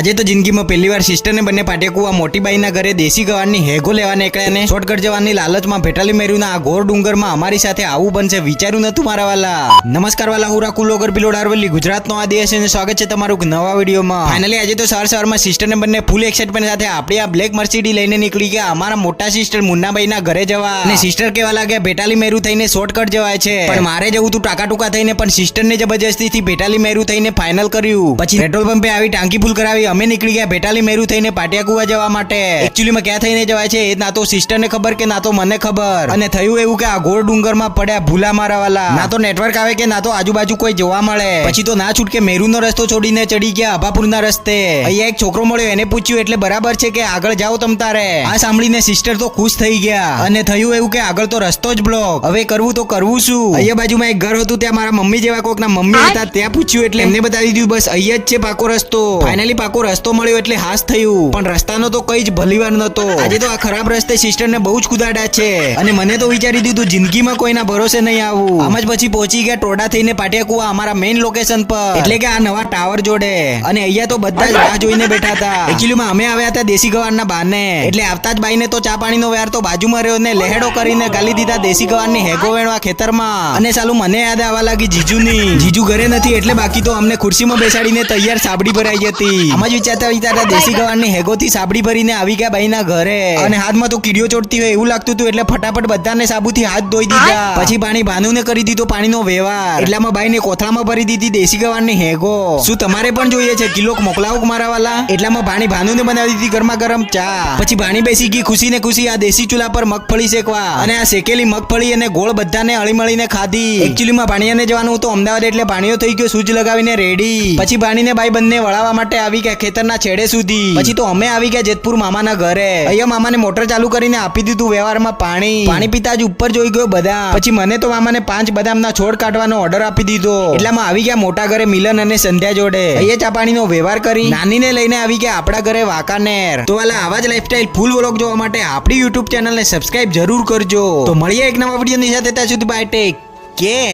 આજે તો જિંદગીમાં પહેલી વાર સિસ્ટરને બંને પાટેકુઆ મોટી બાઈના ઘરે દેશી ગવારની હેગો લેવા નીકળ્યા ને શોર્ટકટ જવાની લાલચમાં ભેટાલી મેર્યુના આ ઘોર ડુંગરમાં અમારી સાથે આવું બનશે વિચાર્યું નતું મારા વાલા. નમસ્કાર વાલા, હું રાખું લોગર બિલોડ અરવલ્લી, ગુજરાતનો આ દેશ અને સ્વાગત છે તમારું નવા વિડીયોમાં. ફાઇનલી આજે તો સવાર સવારમાં સિસ્ટરને બંને ફૂલ એક્સાઇટમેન્ટ સાથે આપણી આ બ્લેક મર્સિડી લઈને નીકળી ગયા અમારા મોટા સિસ્ટર મુન્નાભાઈના ઘરે જવા. અને સિસ્ટર કેવા લાગ્યા? ભેટાલી મેરુ થઈને શોર્ટકટ જવાય છે. પણ મારે જવું તું ટાકા ટૂંકા થઈને, પણ સિસ્ટરને જબરજસ્તીથી ભેટાલી મેરુ થઈને ફાઇનલ કર્યું. પછી પેટ્રોલ પંપે આવી ટાંકી ફૂલ કરાવી. અમે નીકળી ગયા ભેટાલી મેરુ થઈને પાટિયાકુવા જવા માટે. એકચ્યુઅલીમાં ક્યાં થઈને જવાય છે એ ના તો સિસ્ટરને ખબર કે ના તો મને ખબર? અને થયું એવું કે આ ગોળ ડુંગરમાં પડ્યા ભૂલા મારા વાલા ના તો નેટવર્ક આવે કે ના તો આજુબાજુ કોઈ જોવા મળે. પછી તો ના છૂટકે મેરુનો રસ્તો છોડીને ચડી ગયા અભાપુરના રસ્તે. અહીંયા એક છોકરો મળ્યો એને પૂછ્યું એટલે બરાબર છે કે આગળ જાઓ તમ તારે? આ સાંભળીને સિસ્ટર તો ખુશ થઈ ગયા. અને થયું એવું કે આગળ તો રસ્તો જ બ્લોક હવે કરવું તો કરવું શું? અહીંયા બાજુમાં એક ઘર હતું ત્યાં મારા મમ્મી જેવા કોઈકના મમ્મી હતા ત્યાં પૂછ્યું એટલે એમને બતાવી દીધું બસ અહીંયા જ છે પાકો રસ્તો. ફાઇનલી પાકો રસ્તો મળ્યો એટલે હાસ થયું. પણ રસ્તાનો તો કઈ જ ભલીવાર નતો આજે તો આ ખરાબ રસ્તે સિસ્ટરને બહુ જ કુદાડા છે. અને મને તો વિચારી દીધું જિંદગીમાં કોઈના ભરોસે નહીં આવું. આમ જ પછી પહોંચી ગયા ટોડા થઈને પાટિયાકુવા અમારા મેઇન લોકેશન પર. એટલે કે આ નવા ટાવર જોડે. અને અહીંયા તો બધા જ રાહ જોઈને બેઠા હતા. એકચ્યુઅલી અમે આવ્યા હતા દેશી ગવારના બાને એટલે આવતા જ બાઈને તો ચા પાણીનો વ્યાર તો બાજુમાં રહ્યો ને લહેડો કરીને ગાલી દીધા દેશી ગવારની હેગો વેણવા ખેતરમાં. અને સાલું મને યાદ આવવા લાગી જીજુની. જીજુ ઘરે નથી એટલે બાકી તો અમને ખુરશીમાં બેસાડીને તૈયાર સાબડી ભરાઈ હતી આમ જ વિચારતા વિચારતા દેશી ગવારની હેગોથી સાબડી ભરીને આવી ગયા બાઈના ઘરે. અને હાથમાં તો કીડીઓ ચોટતી હોય એવું લાગતું હતું એટલે ફટાફટ બધાને સાબુથી હાથ ધોઈ દીધા. પછી પાણી ભાનુને કરી દીધો પાણીનો વ્યવહાર. એટલામાં બાઈને કોથળામાં ભરી દીધી દેશી ગવારની હેગો. શું તમારે પણ જોઈએ છે? કિલોક મોકલાવો મારા વાલા એટલામાં ભાણી ભાનુને બનાવી દીધી ગરમા ગરમ ચા. પછી ભાણી બેસી ગઈ ખુશી ને ખુશી આ દેશી ચૂલા પર મગફળી શેકવા. અને આ શેકેલી મગફળી અને ગોળ બધાને અળીમળીને ખાધી. એકચ્યુઅલી માં ભાણિયાને જવાનું હતું અમદાવાદ એટલે ભાણીઓ થઈ ગયો સૂજ લગાવીને રેડી. પછી ભાણીને બાઈ બંને વળાવવા માટે આવી ગયા. ખેતરના છેડે સુધી. પછી તો અમે આવી ગયા જેતપુર મામાના ઘરે. અહીંયા મામાને મોટર ચાલુ કરીને આપી દીધું વ્યવહારમાં પાણી. પાણી પીતા જ ઉપર જોઈ ગયો બધા પછી મને તો મામાને પાંચ બદામના છોડ કાઢવાનો ઓર્ડર આપી દીધો. એટલામાં આવી ગયા મોટા ઘરે મિલન અને સંધ્યા જોડે. અહીંયા ચા પાણીનો વ્યવહાર કરી નાનીને લઈને આવી ગયા આપણા ઘરે વાંકાનેર. તો વાલા આવા જ લાઈફસ્ટાઈલ ફૂલ વ્લોગ જોવા માટે આપણી યુટ્યુબ ચેનલને સબસ્ક્રાઇબ જરૂર કરજો. તો મળીએ એક નવા વિડીયોની સાથે. ત્યાં સુધી બાય ટેક કે